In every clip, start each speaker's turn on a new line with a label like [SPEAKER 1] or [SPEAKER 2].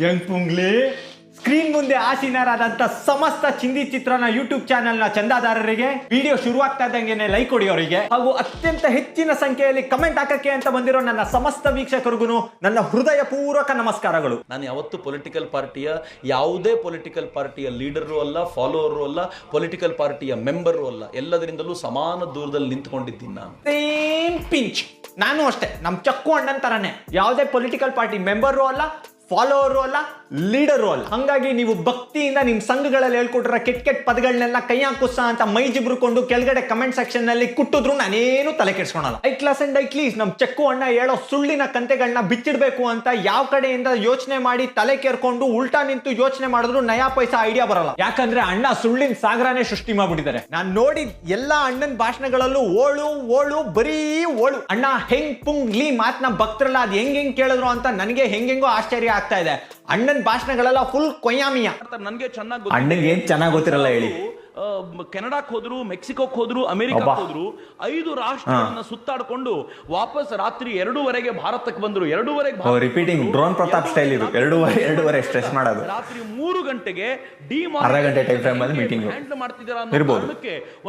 [SPEAKER 1] Young ಪುಂಗ್ಲಿ screen ಮುಂದೆ ಆಸೀನರಾದಂತ ಸಮಸ್ತ ಚಿಂದಿ ಚಿತ್ರನ ಯೂಟ್ಯೂಬ್ ಚಾನೆಲ್ನ ಚಂದಾದಾರರಿಗೆ ವಿಡಿಯೋ ಶುರುವಾಗ್ತಾ ಇದ್ದಂಗೆನೆ ಲೈಕ್ ಹೊಡಿಯೋರಿಗೆ ಹಾಗೂ ಅತ್ಯಂತ ಹೆಚ್ಚಿನ ಸಂಖ್ಯೆಯಲ್ಲಿ ಕಮೆಂಟ್ ಹಾಕಕ್ಕೆ ಅಂತ ಬಂದಿರೋ ನನ್ನ ಸಮಸ್ತ ವೀಕ್ಷಕರಿಗೂ ನನ್ನ ಹೃದಯ ಪೂರ್ವಕ ನಮಸ್ಕಾರಗಳು
[SPEAKER 2] ನಾನು ಯಾವತ್ತು ಪೊಲಿಟಿಕಲ್ ಪಾರ್ಟಿಯ ಯಾವುದೇ ಪೊಲಿಟಿಕಲ್ ಪಾರ್ಟಿಯ ಲೀಡರು ಅಲ್ಲ ಫಾಲೋವರು ಅಲ್ಲ ಪೊಲಿಟಿಕಲ್ ಪಾರ್ಟಿಯ ಮೆಂಬರು ಅಲ್ಲ ಎಲ್ಲದರಿಂದಲೂ ಸಮಾನ ದೂರದಲ್ಲಿ ನಿಂತ್ಕೊಂಡಿದ್ದೀನಿ ನಾನು
[SPEAKER 1] ಪಿಂಚ್ ನಾನು ಅಷ್ಟೇ. ನಮ್ಮ ಚಕ್ಕು ಅಣ್ಣನ ಥರನೇ ಯಾವುದೇ ಪೊಲಿಟಿಕಲ್ ಪಾರ್ಟಿ ಮೆಂಬರು ಅಲ್ಲ ಫಾಲೋವರು ಅಲ್ಲ ಲೀಡರು ಅಲ್ಲ ಹಂಗಾಗಿ ನೀವು ಭಕ್ತಿಯಿಂದ ನಿಮ್ ಸಂಘಗಳಲ್ಲಿ ಹೇಳ್ಕೊಟ್ರ ಕೆಟ್ಟ ಕೆಟ್ಟ ಪದಗಳನ್ನೆಲ್ಲ ಕೈ ಹಾಕುಸ ಅಂತ ಮೈ ಜಿಬ್ರುಕೊಂಡು ಕೆಳಗಡೆ ಕಮೆಂಟ್ ಸೆಕ್ಷನ್ನಲ್ಲಿ ಕುಟ್ಟಿದ್ರು ನಾನೇನು ತಲೆ ಕೆಡ್ಸ್ಕೊಳಲ್ಲ. ಐ ಕ್ಲಾಸ್ ಅಂಡ್ ಐ ಕ್ಲೀಸ್, ನಮ್ ಚೆಕ್ಕು ಅಣ್ಣ ಹೇಳೋ ಸುಳ್ಳಿನ ಕಂತೆಗಳನ್ನ ಬಿಚ್ಚಿಡ್ಬೇಕು ಅಂತ ಯಾವ ಕಡೆಯಿಂದ ಯೋಚನೆ ಮಾಡಿ ತಲೆ ಕೇರ್ಕೊಂಡು ಉಲ್ಟಾ ನಿಂತು ಯೋಚನೆ ಮಾಡಿದ್ರು ನಯಾ ಪೈಸಾ ಐಡಿಯಾ ಬರಲ್ಲ. ಯಾಕಂದ್ರೆ ಅಣ್ಣ ಸುಳ್ಳಿನ ಸಾಗರನೇ ಸೃಷ್ಟಿ ಮಾಡ್ಬಿಟ್ಟಿದ್ದಾರೆ. ನಾನು ನೋಡಿದ ಎಲ್ಲಾ ಅಣ್ಣನ ಭಾಷಣಗಳಲ್ಲೂ ಓಳು ಓಳು, ಬರೀ ಓಳು. ಅಣ್ಣ ಹೆಂಗ್ ಪುಂಗ್ ಲೀ ಮಾತ್ನ ಭಕ್ತರಲ್ಲ, ಅದ್ ಹೆಂಗ್ ಹೆಂಗ್ ಕೇಳಿದ್ರು ಅಂತ ನನಗೆ ಹೆಂಗೆಂಗೋ ಆಶ್ಚರ್ಯ ಆಗ್ತಾ ಇದೆ. ಅಣ್ಣನ ಭಾಷಣಗಳೆಲ್ಲ ಫುಲ್ ಕೊಯ್ಯಾಮಿಯ.
[SPEAKER 2] ನನಗೆ ಚೆನ್ನಾಗಿ
[SPEAKER 1] ಅಣ್ಣಗೆ ಏನ್ ಚೆನ್ನಾಗಿ ಗೊತ್ತಿರಲ್ಲ ಹೇಳಿ.
[SPEAKER 2] ಕೆನಡಾಕ್ ಹೋದ್ರು ಮೆಕ್ಸಿಕೋಕ್ ಹೋದ್ರು ಅಮೆರಿಕಕ್
[SPEAKER 1] ಅಬ್ಬಾ.
[SPEAKER 2] ಹೋದ್ರು ಐದು ರಾಷ್ಟ್ರಗಳನ್ನ ಸುತ್ತಾಡ್ಕೊಂಡು ವಾಪಸ್ ರಾತ್ರಿ ಎರಡೂವರೆಗೆ ಭಾರತಕ್ಕೆ ಬಂದ್ರು. ಎರಡೂವರೆಗೆ
[SPEAKER 1] ರಿಪೀಟಿಂಗ್. ಡ್ರೋನ್ ಪ್ರತಾಪ್ ಸ್ಟೈಲ್ ಇದು. ಎರಡೂವರೆ ಎರಡೂವರೆ ಸ್ಟ್ರೆಸ್ ಮಾಡೋದು.
[SPEAKER 2] ರಾತ್ರಿ ಮೂರು ಗಂಟೆಗೆ ಡಿ
[SPEAKER 1] ಗಂಟೆ ಟೈಮ್ ಫ್ರೇಮ್ ಅಲ್ಲಿ ಮೀಟಿಂಗ್
[SPEAKER 2] ಹ್ಯಾಂಡಲ್ ಮಾಡ್ತಿದ್ದೀರಾ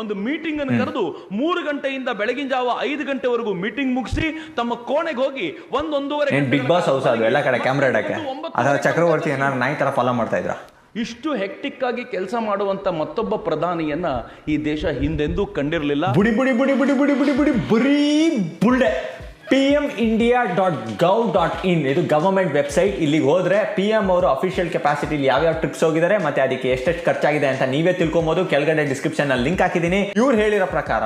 [SPEAKER 2] ಒಂದು ಮೀಟಿಂಗ್ ಅನ್ನು ಕರೆದು ಮೂರು ಗಂಟೆಯಿಂದ ಬೆಳಗಿನ ಜಾವ ಐದು ಗಂಟೆವರೆಗೂ ಮೀಟಿಂಗ್ ಮುಗಿಸಿ ತಮ್ಮ ಕೋಣೆಗೆ ಹೋಗಿ ಒಂದೊಂದೂವರೆ
[SPEAKER 1] ಬಿಗ್ ಬಾಸ್ ಹೌಸ್ ಅದು. ಎಲ್ಲ ಕಡೆ ಕ್ಯಾಮ್ರಾ ಇಡಕ್ಕೆ. ಅದರ ಚಕ್ರವರ್ತಿ ಏನಾದ್ರು ನಾಯಿ ತರ ಫಾಲೋ ಮಾಡ್ತಾ ಇದ್ರ?
[SPEAKER 2] ಇಷ್ಟು ಹೆಕ್ಟಿಕ್ ಆಗಿ ಕೆಲಸ ಮಾಡುವಂತ ಮತ್ತೊಬ್ಬ ಪ್ರಧಾನಿಯನ್ನ ಈ ದೇಶ ಹಿಂದೆಂದೂ ಕಂಡಿರಲಿಲ್ಲ.
[SPEAKER 1] ಬುಡಿ ಬುಡಿ ಬುಡಿ ಬುಡಿ ಬುಡಿ ಬುಡಿ ಬುಡಿ ಬರೀ ಬುಲ್ಡೆ. P M India dot gov dot in ಇದು ಗವರ್ಮೆಂಟ್ ವೆಬ್ಸೈಟ್ ಇಲ್ಲಿಗೆ ಹೋದ್ರೆ ಪಿ ಎಂ ಅವರು ಅಫಿಷಿಯಲ್ ಕೆಪಾಸಿಟಿಲಿ ಯಾವ್ಯಾವ ಟ್ರಿಪ್ಸ್ ಹೋಗಿದ್ದಾರೆ ಮತ್ತೆ ಅದಕ್ಕೆ ಎಷ್ಟೆಷ್ಟು ಖರ್ಚಾಗಿದೆ ಅಂತ ನೀವೇ ತಿಳ್ಕೊಬಹುದು ಕೆಳಗಡೆ ಡಿಸ್ಕ್ರಿಪ್ಷನ್ ಅಲ್ಲಿ ಲಿಂಕ್ ಹಾಕಿದ್ದೀನಿ. ಇವ್ರು ಹೇಳಿರೋ ಪ್ರಕಾರ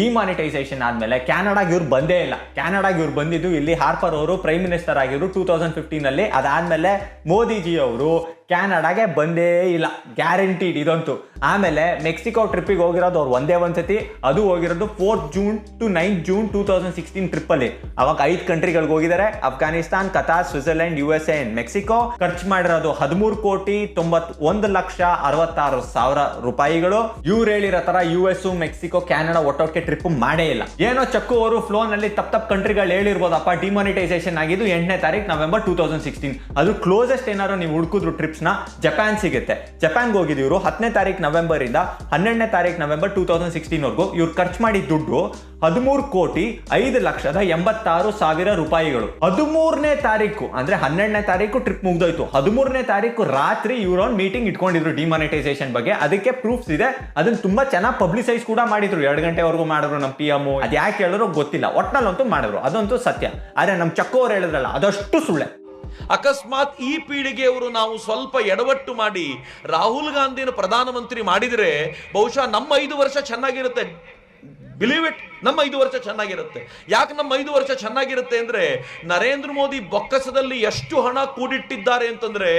[SPEAKER 1] ಡಿಮಾನಿಟೈಸೇಷನ್ ಆದ್ಮೇಲೆ ಕ್ಯಾನಡಾಗೆ ಇವ್ರು ಬಂದೇ ಇಲ್ಲ. ಕ್ಯಾನಡಾಗೆ ಇವ್ರು ಬಂದಿದ್ದು ಇಲ್ಲಿ ಹಾರ್ಪರ್ ಅವರು ಪ್ರೈಮ್ ಮಿನಿಸ್ಟರ್ ಆಗಿದ್ರು ಟೂ ತೌಸಂಡ್ ಫಿಫ್ಟೀನಲ್ಲಿ ಅದಾದ್ಮೇಲೆ ಮೋದಿಜಿ ಅವರು ಕ್ಯಾನಡಾಗೆ ಬಂದೇ ಇಲ್ಲ. ಗ್ಯಾರಂಟಿಡ್ ಇದಂತೂ. ಆಮೇಲೆ ಮೆಕ್ಸಿಕೋ ಟ್ರಿಪ್ಪಿಗೆ ಹೋಗಿರೋದು ಅವ್ರು ಒಂದೇ ಒಂದ್ಸತಿ. ಅದು ಹೋಗಿರೋದು fourth June to ninth June two thousand sixteen ಟ್ರಿಪ್ಪಲ್ಲಿ ಅವಾಗ ಐದು ಕಂಟ್ರಿಗಳಿಗೆ ಹೋಗಿದ್ದಾರೆ Afghanistan Qatar Switzerland U S A Mexico ಖರ್ಚು ಮಾಡಿರೋದು ಹದಿಮೂರು ಕೋಟಿ ತೊಂಬತ್ ಒಂದು ಲಕ್ಷ ಅರವತ್ತಾರು ಸಾವಿರ ರೂಪಾಯಿಗಳು. ಇವ್ರು ಹೇಳಿರೋ ತರ ಯು ಎಸ್ ಮೆಕ್ಸಿಕೋ ಕ್ಯಾನಡಾ ಒಟ್ಟೊಟ್ಟಿಗೆ ಟ್ರಿಪ್ ಮಾಡೇ ಇಲ್ಲ. ಏನೋ ಚಕ್ಕು ಅವರು ಫ್ಲೋನ್ನಲ್ಲಿ ತಪ್ಪ ತಪ್ಪ ಕಂಟ್ರಿಗಳು ಹೇಳಿರ್ಬೋದಪ್ಪ ಡಿಮಾನಿಟೈಸೇಷನ್ ಆಗಿದ್ದು ಎಂಟನೇ ತಾರೀಕು ನವೆಂಬರ್ ಟೂ ತೌಸಂಡ್ ಸಿಕ್ಸ್ಟೀನ್ ಅದು ಕ್ಲೋಸೆಸ್ಟ್ ಏನಾದ್ರು ನೀವು ಹುಡುಕಿದ್ರು ಟ್ರಿಪ್ಸ್ ನ ಜಪಾನ್ ಸಿಗುತ್ತೆ. ಜಪಾನ್ಗೆ ಹೋಗಿದ್ದು ಇವರು ಹತ್ತನೇ ತಾರೀಕು ನವೆಂಬರ್ ಇಂದ ಹನ್ನೆರಡನೇ ತಾರೀಕು ನವೆಂಬರ್ ಟೂ ತೌಸಂಡ್ ಸಿಕ್ಸ್ಟೀನ್ ವರ್ಗು ಇವ್ರು ಖರ್ಚು ಮಾಡಿದ ದುಡ್ಡು ಹದಿಮೂರು ಕೋಟಿ ಐದು ಲಕ್ಷದ ಎಂಬತ್ತಾರು ಸಾವಿರ ರೂಪಾಯಿಗಳು. ಹದಿಮೂರನೇ ತಾರೀಕು ಅಂದ್ರೆ ಹನ್ನೆರಡನೇ ತಾರೀಕು ಟ್ರಿಪ್ ಮುಗ್ದೋಯ್ತು. ಹದಿಮೂರನೇ ತಾರೀಕು ರಾತ್ರಿ ಇವ್ರೊಂದು ಮೀಟಿಂಗ್ ಇಟ್ಕೊಂಡಿದ್ರು ಡಿಮಾನಿಟೈಸೇಷನ್ ಬಗ್ಗೆ. ಅದಕ್ಕೆ ಪ್ರೂಫ್ಸ್ ಇದೆ. ಅದನ್ನ ತುಂಬಾ ಚೆನ್ನಾಗಿ ಪಬ್ಲಿಸೈಸ್ ಕೂಡ ಮಾಡಿದ್ರು. ಎರಡು ಗಂಟೆವರೆಗೂ ಮಾಡಿದ್ರು ನಮ್ಮ ಪಿ ಎಂ ಅದ್ ಯಾಕೆ ಹೇಳಿದ್ರು ಗೊತ್ತಿಲ್ಲ. ಒಟ್ನಲ್ಲಂತೂ ಮಾಡಿದ್ರು. ಅದಂತೂ ಸತ್ಯ. ಆದ್ರೆ ನಮ್ಮ ಚಕ್ಕು ಅವ್ರು ಹೇಳಿದ್ರಲ್ಲ, ಅದಷ್ಟು ಸುಳ್ಳೆ.
[SPEAKER 2] ಅಕಸ್ಮಾತ್ ಈ ಪೀಳಿಗೆಯವರು ನಾವು ಸ್ವಲ್ಪ ಎಡವಟ್ಟು ಮಾಡಿ ರಾಹುಲ್ ಗಾಂಧಿನ ಪ್ರಧಾನಮಂತ್ರಿ ಮಾಡಿದರೆ ಬಹುಶಃ ನಮ್ಮ ಐದು ವರ್ಷ ಚೆನ್ನಾಗಿರುತ್ತೆ. ಬಿಲೀವ್ ಇಟ್ ನಮ್ಮ ಐದು ವರ್ಷ ಚೆನ್ನಾಗಿರುತ್ತೆ. ಯಾಕೆ ನಮ್ಮ ಐದು ವರ್ಷ ಚೆನ್ನಾಗಿರುತ್ತೆ ಅಂದ್ರೆ ನರೇಂದ್ರ ಮೋದಿ ಬೊಕ್ಕಸದಲ್ಲಿ ಎಷ್ಟು ಹಣ ಕೂಡಿಟ್ಟಿದ್ದಾರೆ ಅಂತಂದ್ರೆ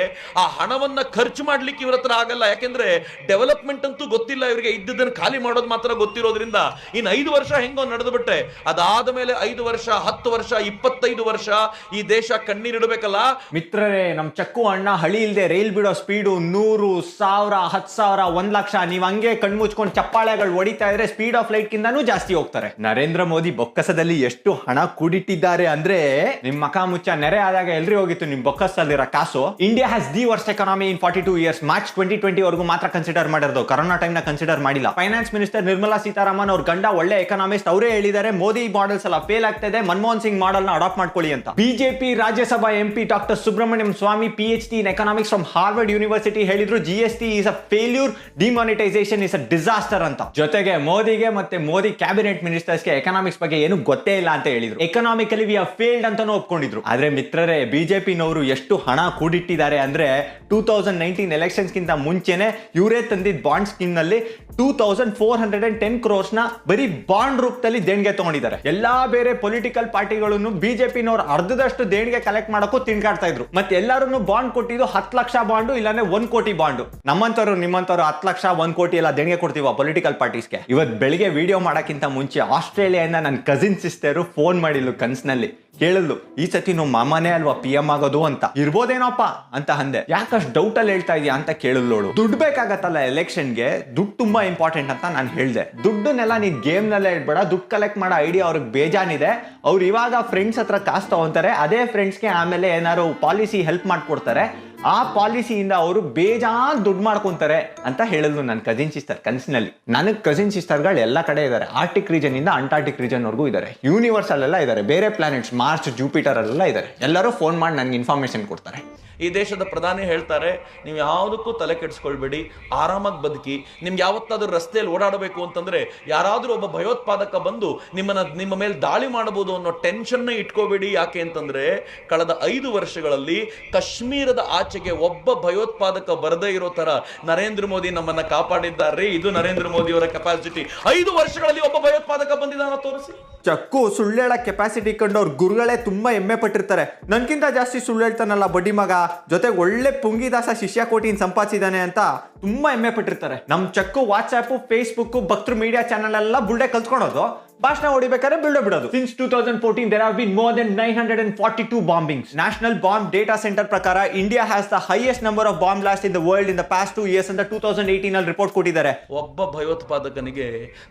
[SPEAKER 2] ಆ ಹಣವನ್ನ ಖರ್ಚು ಮಾಡ್ಲಿಕ್ಕೆ ಇವ್ರ ಹತ್ರ ಆಗಲ್ಲ. ಯಾಕೆಂದ್ರೆ ಡೆವಲಪ್ಮೆಂಟ್ ಅಂತೂ ಗೊತ್ತಿಲ್ಲ, ಇವರಿಗೆ ಇದ್ದದನ್ನು ಖಾಲಿ ಮಾಡೋದು ಮಾತ್ರ ಗೊತ್ತಿರೋದ್ರಿಂದ. ಇನ್ನು ಐದು ವರ್ಷ ಹೆಂಗೋ ನಡೆದುಬಿಟ್ಟೆ. ಅದಾದ ಮೇಲೆ ಐದು ವರ್ಷ, ಹತ್ತು ವರ್ಷ, ಇಪ್ಪತ್ತೈದು ವರ್ಷ ಈ ದೇಶ ಕಣ್ಣೀರಿಡಬೇಕಲ್ಲ
[SPEAKER 1] ಮಿತ್ರರೇ ನಮ್ಮ ಚಕ್ಕು ಅಣ್ಣ ಹಳಿ ಇಲ್ಲದೆ ರೈಲ್ ಬಿಡೋ ಸ್ಪೀಡು ನೂರು, ಸಾವಿರ, ಹತ್ತು ಸಾವಿರ, ಒಂದು ಲಕ್ಷ. ನೀವು ಹಂಗೆ ಕಣ್ಮುಚ್ಕೊಂಡು ಚಪ್ಪಾಳೆಗಳು ಹೊಡಿತಾ ಇದ್ರೆ ಸ್ಪೀಡ್ ಆಫ್ ಲೈಟ್ ಜಾಸ್ತಿ ಹೋಗ್ತಾರೆ. ನರೇಂದ್ರ ಮೋದಿ ಬೊಕ್ಕಸದಲ್ಲಿ ಎಷ್ಟು ಹಣ ಕೂಡಿಟ್ಟಿದ್ದಾರೆ ಅಂದ್ರೆ ನಿಮ್ ಮಕ ಮುಚ್ಚ ನೆರೆ ಆದಾಗ ಎಲ್ರಿ ಹೋಗಿತ್ತು ನಿಮ್ ಬೊಕ್ಕಸದಲ್ಲಿರೋ ಕಾಸು. India has the worst economy in forty two years March twenty twenty ವರೆಗೂ ಮಾತ್ರ ಕನ್ಸಿಡರ್ ಮಾಡಿರೋದು. ಕರೋನಾ ಟೈಮ್ನ ಕನ್ಸಿಡರ್ ಮಾಡಿಲ್ಲ. ಫೈನಾನ್ಸ್ ಮಿನಿಸ್ಟರ್ ನಿರ್ಮಲಾ ಸೀತಾರಾಮನ್ ಅವ್ರ ಗಂಡ ಒಳ್ಳೆ ಎಕನಾಮಿಸ್ಟ್ ಅವರೇ ಹೇಳಿದ್ದಾರೆ, ಮೋದಿ ಮಾಡೆಲ್ಸ್ ಎಲ್ಲ ಫೇಲ್ ಆಗ್ತಾ ಇದೆ ಮನಮೋಹನ್ ಸಿಂಗ್ ಮಾಡೆಲ್ನ ಅಡಾಪ್ಟ್ ಮಾಡ್ಕೊಳ್ಳಿ ಅಂತ. BJP Rajya Sabha MP doctor Subramanian Swamy P H D in economics from Harvard University ಹೇಳಿದ್ರು G S T is a failure demonetisation is a disaster ಅಂತ. ಜೊತೆಗೆ ಮೋದಿಗೆ ಮತ್ತೆ ಮೋದಿ ಕ್ಯಾಬಿನೆಟ್ ಮಿನಿಸ್ಟರ್ಸ್ಗೆ ಎಕನಾಮಿಕ್ಸ್ ಬಗ್ಗೆ ಏನು ಗೊತ್ತೇ ಇಲ್ಲ ಅಂತ ಹೇಳಿದ್ರು. ಎಕನಾಮಿಕಲಿ ವಿ ಫೇಲ್ಡ್ ಅಂತಾನು ಒಪ್ಕೊಂಡಿದ್ರು. ಆದ್ರೆ ಮಿತ್ರರೇ ಬಿಜೆಪಿನವರು ಎಷ್ಟು ಹಣ ಕೂಡಿಟ್ಟಿದ್ದಾರೆ ಅಂದ್ರೆ ಟೂ ತೌಸಂಡ್ ನೈನ್ಟೀನ್ ಎಲೆಕ್ಷನ್ಸ್ ಗಿಂತ ಮುಂಚೆನೆ ಇವರೇ ತಂದಿದ್ದ bond ಸ್ಕೀಮ್ನಲ್ಲಿ two thousand four hundred and ten ಕ್ರೋರ್ಸ್ನ ಬರೀ ಬಾಂಡ್ ರೂಪದಲ್ಲಿ ದೇಣಿಗೆ ತಗೊಂಡಿದ್ದಾರೆ. ಎಲ್ಲಾ ಬೇರೆ ಪೊಲಿಟಿಕಲ್ ಪಾರ್ಟಿಗಳನ್ನು ಬಿಜೆಪಿನವರು ಅರ್ಧದಷ್ಟು ದೇಣಿಗೆ ಕಲೆಕ್ಟ್ ಮಾಡಕ್ಕೂ ತಿನ್ಕಾಡ್ತಾ ಇದ್ರು. ಮತ್ತೆ ಎಲ್ಲರೂ ಬಾಂಡ್ ಕೊಟ್ಟಿದ್ದು ಹತ್ತು ಲಕ್ಷ ಬಾಂಡು ಇಲ್ಲಾಂದ್ರೆ ಒಂದ್ ಕೋಟಿ ಬಾಂಡು ನಮ್ಮಂತವ್ರು ನಿಮ್ಮಂತವ್ರು ಹತ್ತು ಲಕ್ಷ, ಒಂದ್ ಕೋಟಿ ಎಲ್ಲ ದೇಣಿಗೆ ಕೊಡ್ತೀವ ಪೊಲಿಟಿಕಲ್ ಪಾರ್ಟೀಸ್ಗೆ ಇವತ್ ಬೆಳಿಗ್ಗೆ ವಿಡಿಯೋ ಮಾಡಕ್ಕಿಂತ ಮುಂಚೆ ಆಸ್ಟ್ರೇಲಿಯಾದಿಂದ ನನ್ನ ಕಸಿನ್ ಸಿಸ್ಟರು ಫೋನ್ ಮಾಡಿದ್ಲು ಕನ್ಸ್ನಲ್ಲಿ. ಕೇಳಿದ್ಲು, ಈ ಸತಿ ನಾವು ಮಾಮನೇ ಅಲ್ವಾ ಪಿ ಎಂ ಆಗೋದು ಅಂತ? ಇರ್ಬೋದೇನೋಪ್ಪ, ಅಂತ ಅಂದೆ. ಯಾಕಷ್ಟು ಡೌಟ್ ಅಲ್ಲಿ ಹೇಳ್ತಾ ಇದೀಯ? ಅಂತ ಕೇಳಿದ್ಲೋಳು ದುಡ್ಡು ಬೇಕಾಗತ್ತಲ್ಲ ಎಲೆಕ್ಷನ್ಗೆ ದುಡ್ಡು ತುಂಬಾ ಇಂಪಾರ್ಟೆಂಟ್ ಅಂತ ನಾನು ಹೇಳ್ದೆ. ದುಡ್ಡನ್ನೆಲ್ಲ ನೀನ್ ಗೇಮ್ ನಲ್ಲೇ ಇಡ್ಬೇಡ. ದುಡ್ಡು ಕಲೆಕ್ಟ್ ಮಾಡೋ ಐಡಿಯಾ ಅವ್ರಿಗೆ ಬೇಜಾನಿದೆ. ಅವ್ರು ಇವಾಗ ಫ್ರೆಂಡ್ಸ್ ಹತ್ರ ಕಾಸ್ ತಗೊಂತಾರೆ. ಅದೇ ಫ್ರೆಂಡ್ಸ್ಗೆ ಆಮೇಲೆ ಏನಾದ್ರು ಪಾಲಿಸಿ ಹೆಲ್ಪ್ ಮಾಡ್ಕೊಡ್ತಾರೆ. ಆ ಪಾಲಿಸಿಯಿಂದ ಅವರು ಬೇಜಾನ್ ದುಡ್ಡು ಮಾಡ್ಕೊಂತಾರೆ ಅಂತ ಹೇಳಿದ್ರು ನನ್ನ ಕಸಿನ್ ಸಿಸ್ಟರ್ ಕನಸಿನಲ್ಲಿ. ನನಗೆ ಕಸಿನ್ ಸಿಸ್ಟರ್ಗಳು ಎಲ್ಲ ಕಡೆ ಇದ್ದಾರೆ ಆರ್ಟಿಕ್ ರೀಜನ್ ಇಂದ ಅಂಟಾರ್ಟಿಕ್ ರೀಜನ್ ವರ್ಗೂ ಇದ್ದಾರೆ ಯೂನಿವರ್ಸ್ ಅಲ್ಲೆಲ್ಲ ಇದ್ದಾರೆ ಬೇರೆ ಪ್ಲಾನೆಟ್ಸ್ ಮಾರ್ಚ್ ಜೂಪಿಟರ್ ಅಲ್ಲೆಲ್ಲ ಇದ್ದಾರೆ ಎಲ್ಲರೂ ಫೋನ್ ಮಾಡಿ ನನಗೆ ಇನ್ಫಾರ್ಮೇಶನ್ ಕೊಡ್ತಾರೆ.
[SPEAKER 2] ಈ ದೇಶದ ಪ್ರಧಾನಿ ಹೇಳ್ತಾರೆ, ನೀವು ಯಾವುದಕ್ಕೂ ತಲೆ ಕೆಡಿಸ್ಕೊಳ್ಬೇಡಿ. ಆರಾಮಾಗಿ ಬದುಕಿ. ನಿಮ್ಗೆ ಯಾವತ್ತಾದ್ರೂ ರಸ್ತೆಯಲ್ಲಿ ಓಡಾಡಬೇಕು ಅಂತಂದ್ರೆ ಯಾರಾದರೂ ಒಬ್ಬ ಭಯೋತ್ಪಾದಕ ಬಂದು ನಿಮ್ಮನ್ನ ನಿಮ್ಮ ಮೇಲೆ ದಾಳಿ ಮಾಡಬಹುದು ಅನ್ನೋ ಟೆನ್ಷನ್ ಇಟ್ಕೋಬೇಡಿ. ಯಾಕೆ ಅಂತಂದ್ರೆ, ಕಳೆದ ಐದು ವರ್ಷಗಳಲ್ಲಿ ಕಾಶ್ಮೀರದ ಆಚೆಗೆ ಒಬ್ಬ ಭಯೋತ್ಪಾದಕ ಬರದೇ ಇರೋ ತರ ನರೇಂದ್ರ ಮೋದಿ ನಮ್ಮನ್ನ ಕಾಪಾಡಿದ್ದಾರೆ. ಇದು ನರೇಂದ್ರ ಮೋದಿ ಅವರ ಕೆಪಾಸಿಟಿ ಐದು ವರ್ಷಗಳಲ್ಲಿ ಒಬ್ಬ ಭಯೋತ್ಪಾದಕ ಬಂದಿದ್ದಾನ ತೋರಿಸಿ.
[SPEAKER 1] ಚಕ್ಕು ಸುಳ್ಳೇಳ ಕೆಪಾಸಿಟಿ ಕಂಡು ಅವ್ರ ಗುರುಗಳೇ ತುಂಬಾ ಹೆಮ್ಮೆ ಪಟ್ಟಿರ್ತಾರೆ. ನನ್ಕಿಂತ ಜಾಸ್ತಿ ಸುಳ್ಳು ಹೇಳ್ತಾನಲ್ಲ ಬಡ್ಡಿ ಮಗ, ಜೊತೆಗೆ ಒಳ್ಳೆ ಪುಂಗಿದಾಸ ಶಿಷ್ಯ ಕೋಟಿನ ಸಂಪಾದಿಸಿದಾನೆ ಅಂತ ತುಂಬಾ ಹೆಮ್ಮೆ ಪಟ್ಟಿರ್ತಾರೆ. ನಮ್ ಚಕ್ಕು ವಾಟ್ಸ್ಆಪ್ ಫೇಸ್ಬುಕ್ ಭಕ್ತೃ ಮೀಡಿಯಾ ಚಾನಲ್ ಎಲ್ಲ ಬುಲ್ಡೆ ಕಲ್ತ್ಕೊಳೋದು ಭಾಷಣ ಹೊಡಿಬೇಕಾದ್ರೆ ಬಿಲ್ಡ್ ಬಿಡೋದು. Since two thousand fourteen there have been more than nine hundred and forty two bombings national bomb data centre ಪ್ರಕಾರ India has the highest number of bomb blasts in the world in the past two years ಅಂತ two thousand eighteen ಅಲ್ಲಿ report ಕೊಟ್ಟಿದ್ದಾರೆ.
[SPEAKER 2] ಒಬ್ಬ ಭಯೋತ್ಪಾದಕನಿಗೆ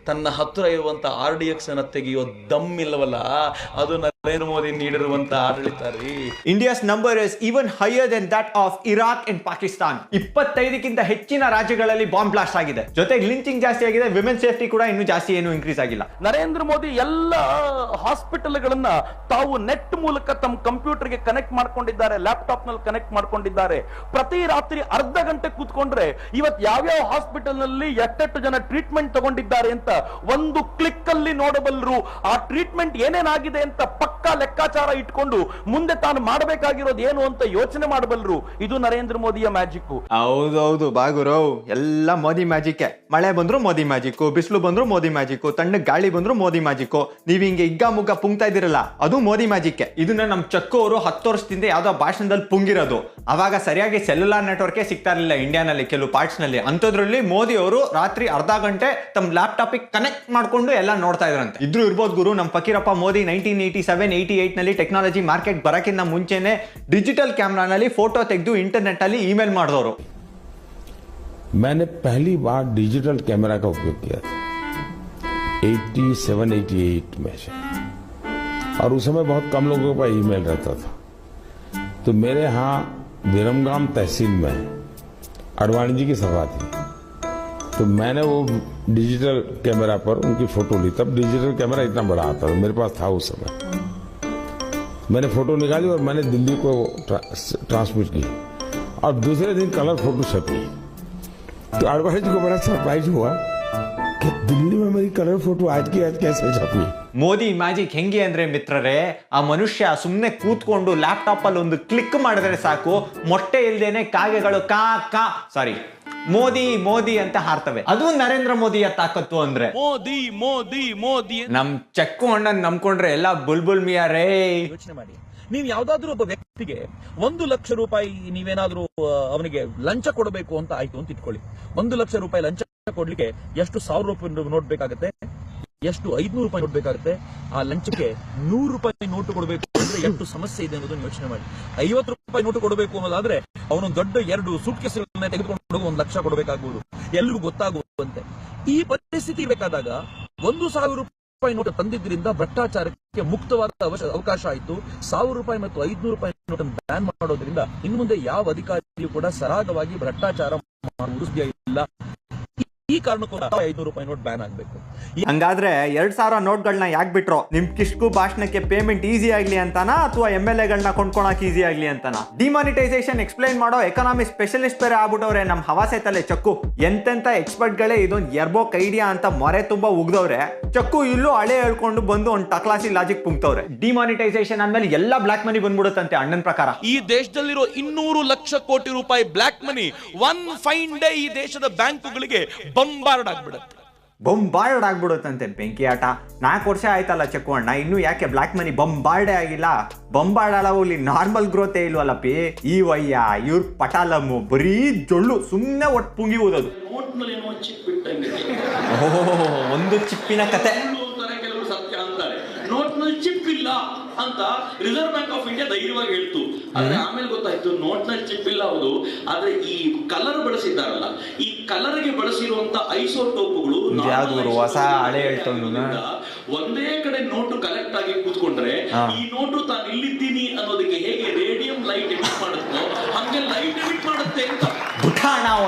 [SPEAKER 2] ತನ್ನ ಹತ್ತಿರ ಇರುವಂತ R D X ಅನ್ನ ತೆಗೆಯೋ ದಮ್ ಇಲ್ಲವಲ್ಲ? ಅದು ನರೇಂದ್ರ ಮೋದಿ ನೀಡಿರುವಂತ ಆಡಳಿತ ರೀ.
[SPEAKER 1] India's number is even higher than that of Iraq and Pakistan ಇಪ್ಪತ್ತೈದಕ್ಕಿಂತ ಹೆಚ್ಚಿನ ರಾಜ್ಯಗಳಲ್ಲಿ ಬಾಂಬ್ ಬ್ಲಾಸ್ಟ್ ಆಗಿದೆ. ಜೊತೆಗೆ ಲಿಂಚಿಂಗ್ ಜಾಸ್ತಿ ಆಗಿದೆ ವಿಮೆನ್ ಸೇಫ್ಟಿ ಕೂಡ ಇನ್ನೂ ಜಾಸ್ತಿ ಏನು ಇನ್ಕ್ರೀಸ್ ಆಗಿಲ್ಲ.
[SPEAKER 3] ನರೇಂದ್ರ ಮೋದಿ ಎಲ್ಲ ಹಾಸ್ಪಿಟಲ್ಗಳನ್ನ ತಾವು ನೆಟ್ ಮೂಲಕ ತಮ್ಮ ಕಂಪ್ಯೂಟರ್ಗೆ ಕನೆಕ್ಟ್ ಮಾಡ್ಕೊಂಡಿದ್ದಾರೆ ಲ್ಯಾಪ್ಟಾಪ್ನಲ್ಲಿ ಕನೆಕ್ಟ್ ಮಾಡ್ಕೊಂಡಿದ್ದಾರೆ. ಪ್ರತಿ ರಾತ್ರಿ ಅರ್ಧ ಗಂಟೆ ಕೂತ್ಕೊಂಡ್ರೆ ಇವತ್ ಯಾವ್ಯಾವ ಹಾಸ್ಪಿಟಲ್ನಲ್ಲಿ ಎಷ್ಟೆಷ್ಟು ಜನ ಟ್ರೀಟ್ಮೆಂಟ್ ತಗೊಂಡಿದ್ದಾರೆ ಅಂತ ಒಂದು ಕ್ಲಿಕ್ ಅಲ್ಲಿ ನೋಡಬಲ್ಲರು ಆ ಟ್ರೀಟ್ಮೆಂಟ್ ಏನೇನಾಗಿದೆ ಅಂತ ಪಕ್ಕಾ ಲೆಕ್ಕಾಚಾರ ಇಟ್ಕೊಂಡು ಮುಂದೆ ತಾನು ಮಾಡಬೇಕಾಗಿರೋದು ಏನು ಅಂತ ಯೋಚನೆ ಮಾಡಬಲ್ಲರು. ಇದು ನರೇಂದ್ರ ಮೋದಿಯ ಮ್ಯಾಜಿಕ್.
[SPEAKER 1] ಹೌದೌದು ಬಾಗುರವ್ ಎಲ್ಲ ಮೋದಿ ಮ್ಯಾಜಿಕ್ ಮಳೆ ಬಂದ್ರು ಮೋದಿ ಮ್ಯಾಜಿಕ್, ಬಿಸಿಲು ಬಂದ್ರು ಮೋದಿ ಮ್ಯಾಜಿಕ್ ತಣ್ಣ ಗಾಳಿ ಬಂದ್ರು ಮೋದಿ ಮ್ಯಾಜಿಕ್. ನೀವ್ ಹಿಂಗೆ ಇಗ್ಗ ಮುಗ್ಗ ಪುಂಗ್ತಾ ಇದಿರಲ್ಲ ಅದು ಮೋದಿ ಮ್ಯಾಜಿಕ್ ಇದನ್ನ ನಮ್ ಚಕ್ಕು ಅವರು ಹತ್ತು ವರ್ಷದಿಂದ ಯಾವ್ದೋ ಭಾಷಣದಲ್ಲಿ ಪುಂಗಿರೋದು. ಅವಾಗ ಸರಿಯಾಗಿ ಸೆಲ್ಯುಲಾರ್ ನೆಟ್ವರ್ಕ್ ಸಿಗ್ತಾ ಇರಲಿಲ್ಲ ಇಂಡಿಯಾನಲ್ಲಿ, ಕೆಲವು ಪಾರ್ಟ್ಸ್ನಲ್ಲಿ. ಅಂತದ್ರಲ್ಲಿ ಮೋದಿ ಅವರು ರಾತ್ರಿ ಅರ್ಧ ಗಂಟೆ ತಮ್ಮ ಲ್ಯಾಪ್ಟಾಪ್ ಕನೆಕ್ಟ್ ಮಾಡ್ಕೊಂಡು ಎಲ್ಲ ನೋಡ್ತಾ ಇದ್ರಂತೆ. ಇದ್ರು ಇರ್ಬೋದು ಗುರು, ನಮ್ Fakirappa Modi nineteen eighty seven eighty eight ನಲ್ಲಿ ಟೆಕ್ನಾಲಜಿ ಮಾರ್ಕೆಟ್ ಬರಕ್ಕಿಂತ ಮುಂಚೆನೆ ಡಿಜಿಟಲ್ ಕ್ಯಾಮ್ರಾನಲ್ಲಿ ಫೋಟೋ ತೆಗೆದು ಇಂಟರ್ನೆಟ್ ಅಲ್ಲಿ ಇಮೇಲ್ ಮಾಡಿದವರು
[SPEAKER 4] मैंने पहली बार डिजिटल कैमरा का उपयोग किया था 87 88 में से और उस समय बहुत कम लोगों का ईमेल रहता था तो मेरे यहाँ विरमगाम तहसील में अडवाणी जी की सभा थी तो मैंने वो डिजिटल कैमरा पर उनकी फोटो ली तब डिजिटल कैमरा इतना बड़ा आता था मेरे पास था उस समय मैंने फोटो निकाली और मैंने दिल्ली को ट्रा, ट्रांसमिट की और दूसरे दिन कलर फोटो छपी तो अडवाणी जी को बड़ा सरप्राइज हुआ कि दिल्ली में मेरी कलर फोटो आज की आज कैसे छपी
[SPEAKER 1] ಮೋದಿ ಮ್ಯಾಜಿಕ್ ಹೆಂಗೆ ಅಂದ್ರೆ ಮಿತ್ರರೇ ಆ ಮನುಷ್ಯ ಸುಮ್ಮನೆ ಕೂತ್ಕೊಂಡು ಲ್ಯಾಪ್ಟಾಪ್ ಅಲ್ಲಿ ಒಂದು ಕ್ಲಿಕ್ ಮಾಡಿದ್ರೆ ಸಾಕು ಮೊಟ್ಟೆ ಇಲ್ದೇನೆ ಕಾಗೆಗಳು ಕಾ ಕಾ ಸಾರಿ ಮೋದಿ ಮೋದಿ ಅಂತ ಹಾರ್ತವೆ. ಅದು ನರೇಂದ್ರ ಮೋದಿಯ ತಾಕತ್ತು ಅಂದ್ರೆ.
[SPEAKER 2] ಮೋದಿ ಮೋದಿ ಮೋದಿ
[SPEAKER 1] ನಮ್ ಚಕ್ಕು ಅಣ್ಣನ್ ನಂಬ್ಕೊಂಡ್ರೆ ಎಲ್ಲ ಬುಲ್ಬುಲ್ ಮಿಯಾ ರೇ
[SPEAKER 2] ಯೋಚನೆ ಮಾಡಿ. ನೀವು ಯಾವ್ದಾದ್ರು ಒಬ್ಬ ವ್ಯಕ್ತಿಗೆ ಒಂದು ಲಕ್ಷ ರೂಪಾಯಿ ನೀವೇನಾದ್ರೂ ಅವನಿಗೆ ಲಂಚ ಕೊಡಬೇಕು ಅಂತ ಆಯ್ತು ಅಂತ ಇಟ್ಕೊಳ್ಳಿ. ಒಂದು ಲಕ್ಷ ರೂಪಾಯಿ ಲಂಚ ಕೊಡ್ಲಿಕ್ಕೆ ಎಷ್ಟು ಸಾವಿರ ರೂಪಾಯಿ ನೋಟ್ ಬೇಕಾಗುತ್ತೆ ಎಷ್ಟು? ಐದ್ನೂರು ರೂಪಾಯಿ ನೋಟ್ ಬೇಕಾಗುತ್ತೆ. ಆ ಲಂಚಕ್ಕೆ ನೂರು ರೂಪಾಯಿ ನೋಟು ಕೊಡಬೇಕು ಅಂದ್ರೆ ಎಷ್ಟು ಸಮಸ್ಯೆ ಇದೆ ಅನ್ನೋದನ್ನ ಯೋಚನೆ ಮಾಡಿ. ಐವತ್ತು ರೂಪಾಯಿ ನೋಟು ಕೊಡಬೇಕು ಅನ್ನೋದಾದ್ರೆ ಅವನು ದೊಡ್ಡ ಎರಡು ಸೂಟ್ ಕೇಸ್ಗಳನ್ನ ತೆಗೆದುಕೊಂಡು ಒಂದು ಲಕ್ಷ ಕೊಡಬೇಕಾಗುವುದು ಎಲ್ರಿಗೂ ಗೊತ್ತಾಗುವಂತೆ. ಈ ಪರಿಸ್ಥಿತಿ ಬೇಕಾದಾಗ ಒಂದು ಸಾವಿರ ರೂಪಾಯಿ ನೋಟು ತಂದಿದ್ದರಿಂದ ಭ್ರಷ್ಟಾಚಾರಕ್ಕೆ ಮುಕ್ತವಾದ ಅವಕಾಶ ಆಯಿತು. ಸಾವಿರ ರೂಪಾಯಿ ಮತ್ತು ಐದ್ನೂರು ರೂಪಾಯಿ ನೋಟನ್ನು ಬ್ಯಾನ್ ಮಾಡೋದ್ರಿಂದ ಇನ್ನು ಮುಂದೆ ಯಾವ ಅಧಿಕಾರಿಯೂ ಕೂಡ ಸರಾಗವಾಗಿ ಭ್ರಷ್ಟಾಚಾರ ಇಲ್ಲ. ಈ- ಕಾರಣಕ್ಕೂ ಕಾರಣಕ್ಕೋಸ್ಕರ ಐದ್ನೂರು ರೂಪಾಯಿ ನೋಟ್ ಬ್ಯಾನ್ ಆಗಬೇಕು.
[SPEAKER 1] ಹಂಗಾದ್ರೆ ಎರಡ್ ಸಾವಿರ ನೋಟ್ಗಳನ್ನ ಯಾಕೆ ಬಿಟ್ರು? ನಿಮ್ ಕಿಷ್ಕು ಭಾಷಣಕ್ಕೆ ಪೇಮೆಂಟ್ ಈಸಿ ಆಗ್ಲಿ ಅಂತಾನಾ ಅಥವಾ ಎಂ ಎಲ್ ಎಗಳನ್ನ ಕೊಂಡ್ಕೊಳಕ್ ಈಸಿ ಆಗ್ಲಿ ಅಂತಾನ? ಡಿಮಾನಿಟೈಸೇಷನ್ ಎಕ್ಸ್ಪ್ಲೈನ್ ಮಾಡೋ ಎಕನಾಮಿ ಸ್ಪೆಷಲಿಸ್ಟ್ ಬೇರೆ ಆಗ್ಬಿಟ್ಟವ್ರೆ ನಮ್ ಹವಾಸೆ ತಲೆ ಚಕ್ಕು. ಎಂತೆಂತ ಎಕ್ಸ್ಪರ್ಟ್ ಗಳೇ ಇದೊಂದು ಎರ್ಬೋಕ್ ಐಡಿಯಾ ಅಂತ ಮೊರೆ ತುಂಬಾ ಉಗ್ದವ್ರೆ. ಚಕ್ಕು ಇಲ್ಲೂ ಹಳೆ ಹೇಳ್ಕೊಂಡು ಬಂದು ಒಂದು ಟಕ್ಲಾಸಿ ಲಾಜಿಕ್ ಪುಂಕ್ತವ್ರೆ ಡಿಮಾನಿಟೈಸೇಷನ್ ಅಂದ್ಮೇಲೆ ಎಲ್ಲ ಬ್ಲಾಕ್ ಮನಿ ಬಂದ್ಬಿಡುತ್ತಂತೆ ಅಣ್ಣನ್ ಪ್ರಕಾರ.
[SPEAKER 2] ಈ ದೇಶದಲ್ಲಿರೋ ಇನ್ನೂರು ಲಕ್ಷ ಕೋಟಿ ರೂಪಾಯಿ black money one fine day ಈ ದೇಶದ ಬ್ಯಾಂಕುಗಳಿಗೆ ಬಂಬಾರ್ಡ್ ಆಗ್ಬಿಡುತ್ತೆ
[SPEAKER 1] ಬೊಂಬಾರ್ಡ್ ಆಗ್ಬಿಡುತ್ತಂತೆ ಬೆಂಕಿ ಆಟ. ನಾಲ್ಕು ವರ್ಷ ಆಯ್ತಲ್ಲ ಚಕ್ಕು ಅಣ್ಣ ಇನ್ನು ಯಾಕೆ ಬ್ಲಾಕ್ ಮನಿ ಬೊಂಬಾರ್ಡೇ ಆಗಿಲ್ಲ? ಬೊಂಬಾರ್ಡ್ ಅಲ್ಲ ಹೋಗ್ಲಿ ನಾರ್ಮಲ್ ಗ್ರೋತೆ ಇಲ್ವಲ್ಲ ಪಿ? ಈ ವಯ್ಯ ಇವ್ರ ಪಟಾಲಮ್ಮು ಬರೀ ಜೊಳ್ಳು ಸುಮ್ಮನೆ ಒಟ್ಟು ಪುಂಗಿ ಓಹೋ ಒಂದು ಚಿಪ್ಪಿನ ಕತೆ
[SPEAKER 5] ಸುಳ್ಳು ಅಂತಾರೆ ಕೆಲವರು
[SPEAKER 2] ಇಲ್ಲ ಅಂತ ರಿಸರ್ವ್ ಬ್ಯಾಂಕ್ ಆಫ್ ಇಂಡಿಯಾ ಧೈರ್ಯವಾಗಿ ಹೇಳ್ತು. ಆದ್ರೆ ಆಮೇಲೆ ಗೊತ್ತಾಯ್ತು ನೋಟ್ನಲ್ಲಿ ಚಿಪ್ ಇಲ್ಲ ಹೌದು. ಆದ್ರೆ ಈ ಕಲರ್ ಬಳಸಿದ್ದಾರಲ್ಲ ಈ ಕಲರ್ಗೆ ಬಳಸಿರುವಂತ ಐಸೋಟೋಪ್ಗಳು?
[SPEAKER 1] ಹೊಸ ಹಳೆ
[SPEAKER 2] ಒಂದೇ ಕಡೆ ನೋಟು ಕಲೆಕ್ಟ್ ಆಗಿ ಕೂತ್ಕೊಂಡ್ರೆ ಈ ನೋಟು ತಾನು ಇಲ್ಲಿದ್ದೀನಿ ಅನ್ನೋದಕ್ಕೆ ಹೇಗೆ ರೇಡಿಯಂ ಲೈಟ್ ಎಮಿಟ್ ಮಾಡುತ್ತೋ ಹಂಗೆ ಲೈಟ್ ಎಮಿಟ್ ಮಾಡುತ್ತೆ ಅಂತ.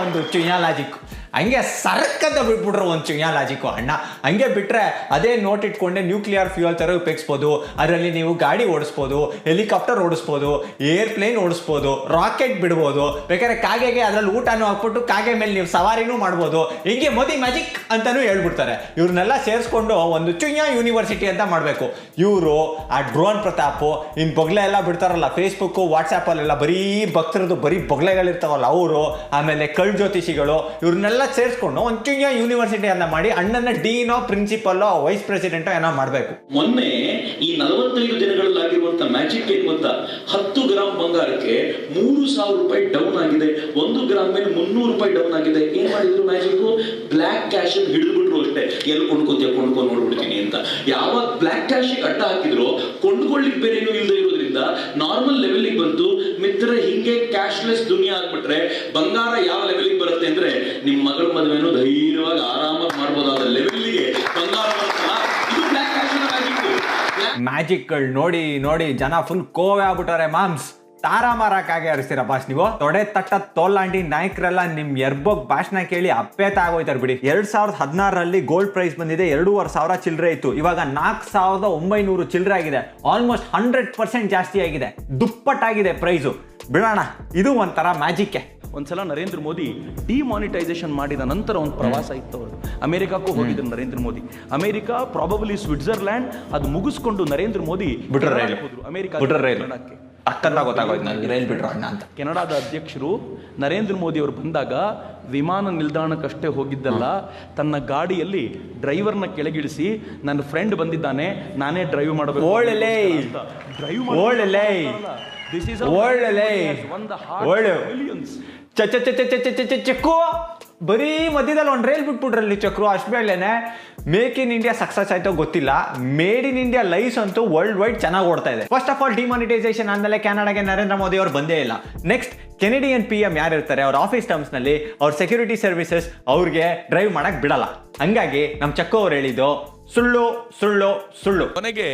[SPEAKER 1] ಒಂದು ಚುಯ್ಯಾ ಲಾಜಿಕ್ ಹಂಗೆ ಸರ್ಕಂತ ಬಿಟ್ಬಿಟ್ರು ಒಂದು ಚುಯ್ಯಾ ಲಾಜಿಕ್ಕು ಅಣ್ಣ. ಹಂಗೆ ಬಿಟ್ರೆ ಅದೇ ನೋಟ್ ಇಟ್ಕೊಂಡೆ ನ್ಯೂಕ್ಲಿಯರ್ ಫ್ಯೂಯಲ್ ಥರ ಉಪಯೋಗಿಸ್ಬೋದು. ಅದರಲ್ಲಿ ನೀವು ಗಾಡಿ ಓಡಿಸ್ಬೋದು ಹೆಲಿಕಾಪ್ಟರ್ ಓಡಿಸ್ಬೋದು ಏರ್ಪ್ಲೇನ್ ಓಡಿಸ್ಬೋದು ರಾಕೆಟ್ ಬಿಡ್ಬೋದು. ಬೇಕಾದ್ರೆ ಕಾಗೆಗೆ ಅದರಲ್ಲಿ ಊಟನೂ ಹಾಕ್ಬಿಟ್ಟು ಕಾಗೆ ಮೇಲೆ ನೀವು ಸವಾರಿನೂ ಮಾಡ್ಬೋದು. ಹಿಂಗೆ ಮೋದಿ ಮ್ಯಾಜಿಕ್ ಅಂತಲೂ ಹೇಳ್ಬಿಡ್ತಾರೆ. ಇವ್ರನ್ನೆಲ್ಲ ಸೇರಿಸ್ಕೊಂಡು ಒಂದು ಚುಯ್ಯಾ ಯೂನಿವರ್ಸಿಟಿ ಅಂತ ಮಾಡಬೇಕು. ಇವರು ಆ ಡ್ರೋನ್ ಪ್ರತಾಪು ಇನ್ನು ಬೊಗ್ಲೆ ಎಲ್ಲ ಬಿಡ್ತಾರಲ್ಲ ಫೇಸ್ಬುಕ್ಕು ವಾಟ್ಸಪ್ಪಲ್ಲೆಲ್ಲ ಬರೀ ಭಕ್ತರದ್ದು ಬರೀ ಬೊಗ್ಲೆಗಳಿರ್ತಾವಲ್ಲ, ಅವರು, ಆಮೇಲೆ ಕಳ್ ಜ್ಯೋತಿಷಿಗಳು ಇವ್ರನ್ನೆಲ್ಲ ಸೇರಿಸ್ಕೊಂಡು ಒಂದು ಚುಯ್ಯಾ ಯೂನಿವರ್ಸಿಟಿ ಅಂತ ಮಾಡಿ ಅಣ್ಣನ ಡೀನೋ ಪ್ರಿನ್ಸಿಪಲ್ಲೋ ವೈಸ್ ಪ್ರೆಸಿಡೆಂಟ್ ಏನೋ ಮಾಡಬೇಕು.
[SPEAKER 2] ಮೊನ್ನೆ ಈ ನಲವತ್ತೈದು ದಿನಗಳಲ್ಲಾಗಿರುವಂತ ಮ್ಯಾಜಿಕ್ ಏನ್ ಗೊತ್ತಾ? ಹತ್ತು ಗ್ರಾಮ್ ಬಂಗಾರಕ್ಕೆ ಮೂರು ಸಾವಿರ ರೂಪಾಯಿ ಡೌನ್ ಆಗಿದೆ. ಒಂದು ಗ್ರಾಮ್ ಮೇಲೆ ಮುನ್ನೂರು ರೂಪಾಯಿ ಡೌನ್ ಆಗಿದೆ. ಏನ್ ಮಾಡಿದ್ರು ಮ್ಯಾಜಿಕ್ ಬ್ಲಾಕ್ ಕ್ಯಾಶ್ ಹಿಡಿದ್ಬಿಟ್ರು ಅಷ್ಟೇ. ಎಲ್ಲಿ ಕೊಂಡ್ಕೊತೀಯ, ಕೊಂಡ್ಕೊಂಡು ನೋಡ್ಬಿಡ್ತೀನಿ ಅಂತ. ಯಾವಾಗ ಬ್ಲಾಕ್ ಕ್ಯಾಶ್ ಅಡ್ಡ ಹಾಕಿದ್ರು ಕೊಂಡ್ಕೊಳ್ಳಿಕ್ ಬೇರೆ ಇಲ್ಲದೆ ನಾರ್ಮಲ್ ಲೆವೆಲ್ಗೆ ಬಂತು ಮಿತ್ರ ಹಿಂಗೆ ಕ್ಯಾಶ್ಲೆಸ್ ದುನಿಯಾ ಆಗ್ಬಿಟ್ರೆ ಬಂಗಾರ ಯಾವ ಲೆವೆಲ್ಗೆ ಬರುತ್ತೆ ಅಂದ್ರೆ ನಿಮ್ ಮಗಳ ಮದುವೆನೂ ಧೈರ್ಯವಾಗಿ ಆರಾಮಾಗಿ ಮಾಡ್ಬೋದಾದ ಲೆವೆಲ್ಗೆ ಬಂಗಾರ
[SPEAKER 1] ಮ್ಯಾಜಿಕ್ಗಳು ನೋಡಿ ನೋಡಿ ಜನ ಫುಲ್ ಕೋವೆ ಆಗ್ಬಿಟ್ಟಾರೆ ಮಾಮ್ಸ್. ತಾರ ಮಾರಕ್ಕಾಗೆ ಹರಿಸ್ತೀರ ಬಾಸ್ ನೀವು? ತೊಡೆ ತಟ್ಟ ತೋಲಾಂಡಿ ನಾಯಕರೆಲ್ಲ ನಿಮ್ ಎರ್ಬೋಗ್ ಭಾಷಣ ಕೇಳಿ ಅಪ್ಪೇತ ಆಗೋಯ್ತಾರ ಬಿಡಿ. ಎರಡ್ ಸಾವಿರದ ಹದಿನಾರರಲ್ಲಿ ಗೋಲ್ಡ್ ಪ್ರೈಸ್ ಬಂದಿದೆ ಎರಡೂವರೆ ಸಾವಿರ ಚಿಲ್ಲರೆ ಇತ್ತು. ಇವಾಗ ನಾಲ್ಕು ಸಾವಿರದ ಒಂಬೈನೂರು ಚಿಲ್ಲರೆ ಆಗಿದೆ. ಆಲ್ಮೋಸ್ಟ್ ಹಂಡ್ರೆಡ್ ಪರ್ಸೆಂಟ್ ಜಾಸ್ತಿ ಆಗಿದೆ. ದುಪ್ಪಟ್ಟಾಗಿದೆ ಪ್ರೈಸು ಬಿಡೋಣ ಇದು ಒಂಥರ ಮ್ಯಾಜಿಕ್ಕೆ
[SPEAKER 2] ಒಂದ್ಸಲ ನರೇಂದ್ರ ಮೋದಿ ಡಿಮಾನಿಟೈಸೇಷನ್ ಮಾಡಿದ ನಂತರ ಒಂದು ಪ್ರವಾಸ ಇತ್ತು ಅವರು ಅಮೆರಿಕಕ್ಕೂ ಹೋಗಿದ್ರು Narendra Modi. America probably Switzerland ಅದು ಮುಗಿಸ್ಕೊಂಡು ನರೇಂದ್ರ ಮೋದಿ
[SPEAKER 1] ಬಿಟ್ರ
[SPEAKER 2] ಅಮೆರಿಕ
[SPEAKER 1] ರೈಲು. ಅಕ್ಕಂತ ಗೊತ್ತಾಗೋಯ್ತು ನನಗೆ ರೈಲ್ ಬಿಟ್ರು ಅಣ್ಣ ಅಂತ
[SPEAKER 2] ಕೆನಡಾದ ಅಧ್ಯಕ್ಷರು ನರೇಂದ್ರ ಮೋದಿ ಅವರು ಬಂದಾಗ ವಿಮಾನ ನಿಲ್ದಾಣಕ್ಕಷ್ಟೇ ಹೋಗಿದ್ದಲ್ಲ ತನ್ನ ಗಾಡಿಯಲ್ಲಿ ಡ್ರೈವರ್ನ ಕೆಳಗಿಳಿಸಿ ನನ್ನ ಫ್ರೆಂಡ್ ಬಂದಿದ್ದಾನೆ ನಾನೇ ಡ್ರೈವ್ ಮಾಡಬೇಕು
[SPEAKER 1] ಒಳ್ಳೆ
[SPEAKER 2] ಡ್ರೈವ್
[SPEAKER 1] ಒಳ್ಳೆ
[SPEAKER 2] ದಿಸ್ ಇಸ್
[SPEAKER 1] ಚ ಬರೀ ಮಧ್ಯದಲ್ಲಿ ಒಂದು ರೈಲ್ ಬಿಟ್ಬಿಟ್ರಲ್ಲಿ ಚಕ್ರು ಅಷ್ಟು ಬೇಳೆನೆ ಮೇಕ್ ಇನ್ ಇಂಡಿಯಾ ಸಕ್ಸಸ್ ಆಯ್ತೋ ಗೊತ್ತಿಲ್ಲ. ಮೇಡ್ ಇನ್ ಇಂಡಿಯಾ ಲೈಸ್ ಅಂತೂ ವರ್ಲ್ಡ್ ವೈಡ್ ಚೆನ್ನಾಗಿ ಓಡ್ತಾ ಇದೆ. ಫಸ್ಟ್ ಆಫ್ ಆಲ್ ಡಿಮಾನಿಟೈಸೇಷನ್ ಆದ್ಮೇಲೆ ಕೆನಡಾಗೆ ನರೇಂದ್ರ ಮೋದಿ ಅವರು ಬಂದೇ ಇಲ್ಲ. ನೆಕ್ಸ್ಟ್ ಕೆನಡಿಯನ್ ಪಿ ಎಂ ಯಾರಿರ್ತಾರೆ ಅವ್ರ ಆಫೀಸ್ ಟರ್ಮ್ಸ್ನಲ್ಲಿ ಅವ್ರ ಸೆಕ್ಯೂರಿಟಿ ಸರ್ವಿಸಸ್ ಅವ್ರಿಗೆ ಡ್ರೈವ್ ಮಾಡಕ್ ಬಿಡಲ್ಲ. ಹಂಗಾಗಿ ನಮ್ಮ ಚಕ್ಕೋ ಅವ್ರು ಹೇಳಿದ್ದು ಸುಳ್ಳು ಸುಳ್ಳು ಸುಳ್ಳು.
[SPEAKER 2] ಕೊನೆಗೆ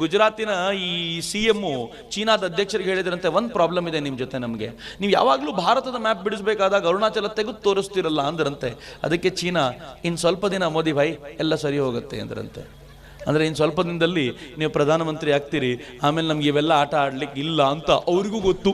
[SPEAKER 2] ಗುಜರಾತಿನ ಈ ಸಿ ಎಮ್ಮು ಚೀನಾದ ಅಧ್ಯಕ್ಷರಿಗೆ ಹೇಳಿದ್ರಂತೆ ಒಂದು ಪ್ರಾಬ್ಲಮ್ ಇದೆ ನಿಮ್ಮ ಜೊತೆ ನಮಗೆ. ನೀವು ಯಾವಾಗಲೂ ಭಾರತದ ಮ್ಯಾಪ್ ಬಿಡಿಸಬೇಕಾದಾಗ ಅರುಣಾಚಲ ತೆಗೆದು ತೋರಿಸ್ತಿರಲ್ಲ ಅಂದ್ರಂತೆ. ಅದಕ್ಕೆ ಚೀನಾ ಇನ್ನು ಸ್ವಲ್ಪ ದಿನ ಮೋದಿ ಭಾಯ್, ಎಲ್ಲ ಸರಿ ಹೋಗುತ್ತೆ ಅಂದ್ರಂತೆ. ಅಂದರೆ ಇನ್ನು ಸ್ವಲ್ಪ ದಿನದಲ್ಲಿ ನೀವು ಪ್ರಧಾನಮಂತ್ರಿ ಆಗ್ತೀರಿ, ಆಮೇಲೆ ನಮ್ಗೆ ಇವೆಲ್ಲ ಆಟ ಆಡ್ಲಿಕ್ಕೆ ಇಲ್ಲ ಅಂತ ಅವ್ರಿಗೂ ಗೊತ್ತು.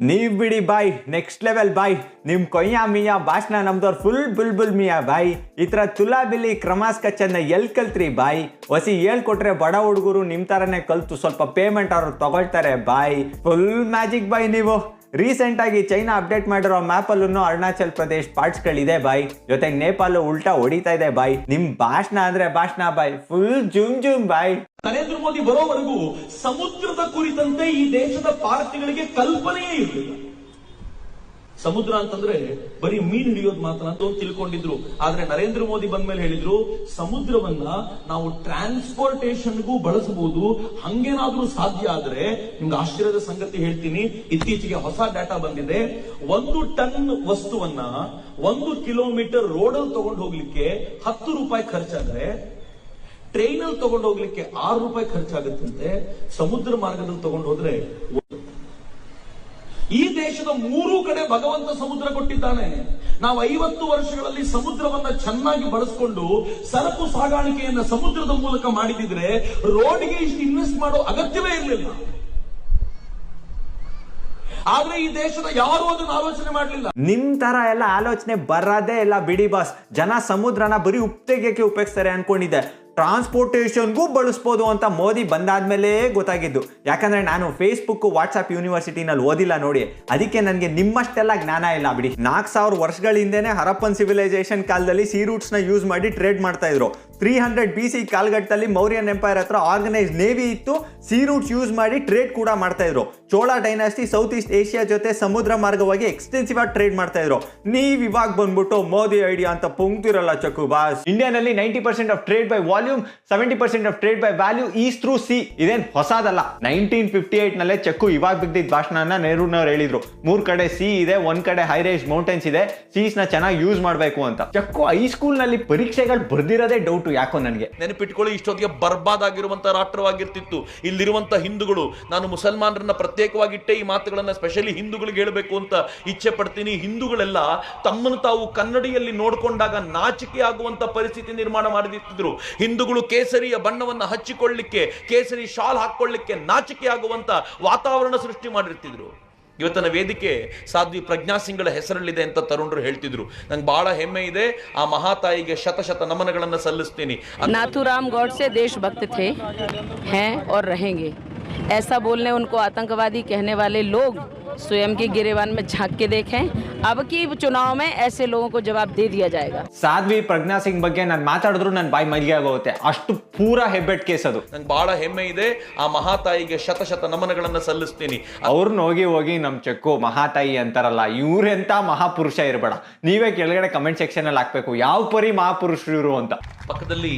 [SPEAKER 1] ನೀವ್ ಬಿಡಿ, ಬಾಯ್. ನೆಕ್ಸ್ಟ್ ಲೆವೆಲ್ ಬಾಯ್. ನಿಮ್ ಕೊಯ್ಯ ಮಿಯಾ ಭಾಷಣ ನಮ್ದವ್ರು ಫುಲ್ ಬುಲ್ ಬುಲ್ ಮಿಯಾ, ಬಾಯ್. ಈ ತರ ತುಲಾ ಬಿಲಿ ಕ್ರಮಾಸ್ ಕಚ್ಚನ್ನ ಎಲ್ ಕಲ್ತ್ರಿ, ಬಾಯ್? ಹೊಸಿ ಹೇಳ್ಕೊಟ್ರೆ ಬಡ ಹುಡುಗರು ನಿಮ್ ತರನೇ ಕಲ್ತು ಸ್ವಲ್ಪ ಪೇಮೆಂಟ್ ಅವ್ರು ತಗೊಳ್ತಾರೆ, ಬಾಯ್. ಫುಲ್ ಮ್ಯಾಜಿಕ್ ಬಾಯ್ ನೀವು. ರೀಸೆಂಟ್ ಆಗಿ ಚೈನಾ ಅಪ್ಡೇಟ್ ಮಾಡಿರೋ ಮ್ಯಾಪ್ ಅಲ್ಲೂ ಅರುಣಾಚಲ್ ಪ್ರದೇಶ್ ಪಾರ್ಟ್ಸ್ ಗಳಿದೆ ಬಾಯ್. ಜೊತೆಗೆ ನೇಪಾಲ್ ಉಲ್ಟಾ ಹೊಡಿತಾ ಇದೆ ಬಾಯ್. ನಿಮ್ ಭಾಷಣ ಅಂದ್ರೆ ಭಾಷಣ ಬಾಯ್. ಫುಲ್ ಜುಮ್ ಜುಮ್ ಬಾಯ್.
[SPEAKER 2] ನರೇಂದ್ರ ಮೋದಿ ಬರೋವರೆಗೂ ಸಮುದ್ರದ ಕುರಿತಂತೆ ಈ ದೇಶದ ಪಾರ್ಟಿಗಳಿಗೆ ಕಲ್ಪನೆಯೇ ಇರಲಿಲ್ಲ. ಸಮುದ್ರ ಅಂತಂದ್ರೆ ಬರೀ ಮೀನ್ ಹಿಡಿಯೋದು ಮಾತ್ರ ಅಂತ ತಿಳ್ಕೊಂಡಿದ್ರು. ಆದ್ರೆ ನರೇಂದ್ರ ಮೋದಿ ಬಂದ್ಮೇಲೆ ಹೇಳಿದ್ರು, ಸಮುದ್ರವನ್ನ ನಾವು ಟ್ರಾನ್ಸ್ಪೋರ್ಟೇಷನ್ಗೂ ಬಳಸಬಹುದು, ಹಂಗೇನಾದ್ರೂ ಸಾಧ್ಯ ಆದ್ರೆ ನಿಮ್ಗೆ ಆಶ್ಚರ್ಯದ ಸಂಗತಿ ಹೇಳ್ತೀನಿ. ಇತ್ತೀಚೆಗೆ ಹೊಸ ಡಾಟಾ ಬಂದಿದೆ. ಒಂದು ಟನ್ ವಸ್ತುವನ್ನ ಒಂದು ಕಿಲೋಮೀಟರ್ ರೋಡಲ್ಲಿ ತಗೊಂಡು ಹೋಗ್ಲಿಕ್ಕೆ ಹತ್ತು ರೂಪಾಯಿ ಖರ್ಚಾದ್ರೆ ಟ್ರೈನಲ್ಲಿ ತಗೊಂಡು ಹೋಗ್ಲಿಕ್ಕೆ ಆರು ರೂಪಾಯಿ ಖರ್ಚಾಗುತ್ತಂತೆ. ಸಮುದ್ರ ಮಾರ್ಗದಲ್ಲಿ ತಗೊಂಡು ಹೋದ್ರೆ. ಈ ದೇಶದ ಮೂರೂ ಕಡೆ ಭಗವಂತ ಸಮುದ್ರ ಕೊಟ್ಟಿದ್ದಾನೆ. ನಾವು ಐವತ್ತು ವರ್ಷಗಳಲ್ಲಿ ಸಮುದ್ರವನ್ನ ಚೆನ್ನಾಗಿ ಬಳಸ್ಕೊಂಡು ಸರಕು ಸಾಗಾಣಿಕೆಯನ್ನ ಸಮುದ್ರದ ಮೂಲಕ ಮಾಡಿದಿದ್ರೆ ರೋಡ್ಗೆ ಇಷ್ಟು ಇನ್ವೆಸ್ಟ್ ಮಾಡೋ ಅಗತ್ಯವೇ ಇರಲಿಲ್ಲ. ಆದ್ರೆ ಈ ದೇಶದ ಯಾರು ಅದನ್ನು ಆಲೋಚನೆ ಮಾಡಲಿಲ್ಲ.
[SPEAKER 1] ನಿಮ್ ತರ ಎಲ್ಲ ಆಲೋಚನೆ ಬರದೇ ಇಲ್ಲ ಬಿಡಿ ಬಾಸ್. ಜನ ಸಮುದ್ರನ ಬರೀ ಉಪ್ಪು ತೆಗಿಯಕ್ಕೆ ಉಪಯೋಗಿಸ್ತಾರೆ ಅನ್ಕೊಂಡಿದ್ದೆ. ಟ್ರಾನ್ಸ್ಪೋರ್ಟೇಷನ್ಗೂ ಬಳಸ್ಬೋದು ಅಂತ ಮೋದಿ ಬಂದಾದ್ಮೇಲೆ ಗೊತ್ತಾಗಿದ್ದು. ಯಾಕಂದ್ರೆ ನಾನು ಫೇಸ್ಬುಕ್ ವಾಟ್ಸ್ಆಪ್ ಯೂನಿವರ್ಸಿಟಿನಲ್ಲಿ ಓದಿಲ್ಲ ನೋಡಿ. ಅದಕ್ಕೆ ನನಗೆ ನಿಮ್ಮಷ್ಟೆಲ್ಲ ಜ್ಞಾನ ಇಲ್ಲ ಬಿಡಿ. ನಾಲ್ಕು ಸಾವಿರ ವರ್ಷಗಳ ಹಿಂದೆನೆ ಹರಪ್ಪನ್ ಸಿವಿಲೈಸೇಷನ್ ಕಾಲದಲ್ಲಿ ಸೀ ರೂಟ್ಸ್ ಯೂಸ್ ಮಾಡಿ ಟ್ರೇಡ್ ಮಾಡ್ತಾ ಇದ್ರು. ತ್ರೀ ಹಂಡ್ರೆಡ್ ಬಿ ಸಿ ಕಾಲ್ಘಟ್ಟದಲ್ಲಿ ಮೌರ್ಯನ್ ಎಂಪೈರ್ ಹತ್ರ ಆರ್ಗನೈಸ್ ನೇವಿ ಇತ್ತು. ಸೀ ರೂಟ್ಸ್ ಯೂಸ್ ಮಾಡಿ ಟ್ರೇಡ್ ಕೂಡ ಮಾಡ್ತಾ ಇದ್ರು. Chola dynasty South East Asia ಜೊತೆ ಸಮುದ್ರ ಮಾರ್ಗವಾಗಿ ಎಕ್ಸ್ಟೆನ್ಸಿವ್ ಆಗಿ ಟ್ರೇಡ್ ಮಾಡ್ತಾ ಇದ್ರು. ನೀವ್ ಇವಾಗ ಬಂದ್ಬಿಟ್ಟು ಮೋದಿ ಐಡಿಯಾ ಅಂತ ಪುಂಕ್ತಿರಲ್ಲ ಚಕು boss ಇಂಡಿಯಾನಲ್ಲಿ ninety percent of trade by volume seventy percent of trade by value is through sea ಇದೇನ್ ಹೊಸದಲ್ಲ. ನೈನ್ಟೀನ್ ಫಿಫ್ಟಿ ಏಟ್ ನಲ್ಲೇ ಚಕ್ಕು ಇವಾಗ ಬಿದ್ದಿದ್ದ ಭಾಷಣನ ನೆಹರೂನವ್ರು ಹೇಳಿದ್ರು. ಮೂರ್ ಕಡೆ ಸಿ ಇದೆ, ಒಂದ್ ಕಡೆ ಹೈ ರೇಂಜ್ ಮೌಂಟೈನ್ಸ್ ಇದೆ. ಸೀಸ್ನ ಚೆನ್ನಾಗಿ ಯೂಸ್ ಮಾಡಬೇಕು ಅಂತ. ಚಕ್ಕು ಹೈಸ್ಕೂಲ್ನಲ್ಲಿ ಪರೀಕ್ಷೆಗಳು ಬರ್ದಿರೋದೇ ಡೌಟ್ ಯಾಕೋ ನನಗೆ?
[SPEAKER 2] ನೆನಪಿಟ್ಕೊಳ್ಳಿ, ಇಷ್ಟೊತ್ತಿಗೆ ಬರ್ಬಾದ್ ಆಗಿರುವಂತಹ ರಾಷ್ಟ್ರವಾಗಿರ್ತಿತ್ತು. ಇಲ್ಲಿರುವಂತ ಹಿಂದೂಗಳು, ನಾನು ಮುಸಲ್ಮಾನರನ್ನ ಪ್ರತ್ಯೇಕವಾಗಿಟ್ಟೆ ಈ ಮಾತುಗಳನ್ನ ಸ್ಪೆಷಲಿ ಹಿಂದೂಗಳಿಗೆ ಹೇಳಬೇಕು ಅಂತ ಇಚ್ಛೆ ಪಡ್ತೀನಿ. ಹಿಂದೂಗಳೆಲ್ಲ ತಮ್ಮನ್ನು ತಾವು ಕನ್ನಡಿಯಲ್ಲಿ ನೋಡಿಕೊಂಡಾಗ ನಾಚಿಕೆ ಆಗುವಂತ ಪರಿಸ್ಥಿತಿ ನಿರ್ಮಾಣ ಮಾಡಿದ್ರು ಹಿಂದೂಗಳು ಕೇಸರಿಯ ಬಣ್ಣವನ್ನ ಹಚ್ಚಿಕೊಳ್ಳಿಕ್ಕೆ, ಕೇಸರಿ ಶಾಲ್ ಹಾಕೊಳ್ಳಿಕ್ಕೆ ನಾಚಿಕೆ ಆಗುವಂತ ವಾತಾವರಣ ಸೃಷ್ಟಿ ಮಾಡಿರ್ತಿದ್ರು. ಇವತ್ತಿನ ವೇದಿಕೆ ಸಾಧ್ವಿ ಪ್ರಜ್ಞಾ ಸಿಂಗ್ಗಳ ಹೆಸರಲ್ಲಿದೆ ಅಂತ ತರುಣರು ಹೇಳ್ತಿದ್ರು ನಂಗೆ ಬಹಳ ಹೆಮ್ಮೆ ಇದೆ ಆ ಮಹಾತಾಯಿಗೆ ಶತಶತ ನಮನಗಳನ್ನು ಸಲ್ಲಿಸ್ತೀನಿ
[SPEAKER 5] नाथूराम गौडसे देशभक्त थे हैं और रहेंगे ऐसा बोलने उनको आतंकवादी कहने वाले लोग स्वयं के गिरेवान में झांक के देखें अब की चुनाव में ऐसे लोगों को जवाब दे दिया जाएगा
[SPEAKER 1] ಸಾಧ್ವಿ ಪ್ರಜ್ಞಾ ಸಿಂಗ್ ಬಗ್ಗೆ ನಾನು ಮಾತಾಡಿದ್ರು ನನ್ನ ಬಾಯಿ ಮೈಲಿಗೆ ಆಗೋಗುತ್ತೆ ಅಷ್ಟು ಪೂರ ಹೆಬ್ಬೆಟ್ ಕೇಸ್ ಅದು
[SPEAKER 2] ನಂಗೆ ಬಹಳ ಹೆಮ್ಮೆ ಇದೆ ಆ ಮಹಾತಾಯಿಗೆ ಶತಶತ ನಮನಗಳನ್ನು ಸಲ್ಲಿಸ್ತೀನಿ
[SPEAKER 1] ಅವ್ರನ್ನ ಹೋಗಿ ಹೋಗಿ ನಮ್ ಚೆಕ್ಕು ಮಹಾತಾಯಿ ಅಂತಾರಲ್ಲ ಇವ್ರೆಂತ ಮಹಾಪುರುಷ ಇರಬೇಡ ನೀವೇ ಕೆಳಗಡೆ ಕಮೆಂಟ್ ಸೆಕ್ಷನ್ ಅಲ್ಲಿ ಹಾಕ್ಬೇಕು ಯಾವ ಪರಿ ಮಹಾಪುರುಷರು ಇವರು ಅಂತ
[SPEAKER 2] ಪಕ್ಕದಲ್ಲಿ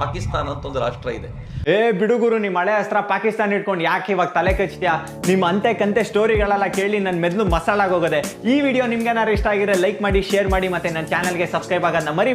[SPEAKER 2] ಪಾಕಿಸ್ತಾನ ಅಂತ ಒಂದು ರಾಷ್ಟ್ರ ಇದೆ
[SPEAKER 1] ಏ ಬಿಡುಗುರು ನಿಮ್ಮ ಹಳೆ ಅಸ್ತ್ರ ಪಾಕಿಸ್ತಾನ ಇಟ್ಕೊಂಡು ಯಾಕೆ ಇವಾಗ ತಲೆ ಕಚ್ತೀಯಾ? ನಿಮ್ಮ ಅಂತೆ ಕಂತೆ ಸ್ಟೋರಿಗಳೆಲ್ಲ ಕೇಳಿ ನನ್ನ ಮೆದ್ಲು ಮಸಾಲಾಗೋಗದೆ ಈ ವಿಡಿಯೋ ನಿಮ್ಗೆ ಏನಾದ್ರು ಇಷ್ಟ ಆಗಿದ್ರೆ ಲೈಕ್ ಮಾಡಿ ಶೇರ್ ಮಾಡಿ ಮತ್ತೆ ನನ್ನ ಚಾನಲ್ಗೆ ಸಬ್ಸ್ಕ್ರೈಬ್ ಆಗೋದನ್ನ ಮರಿ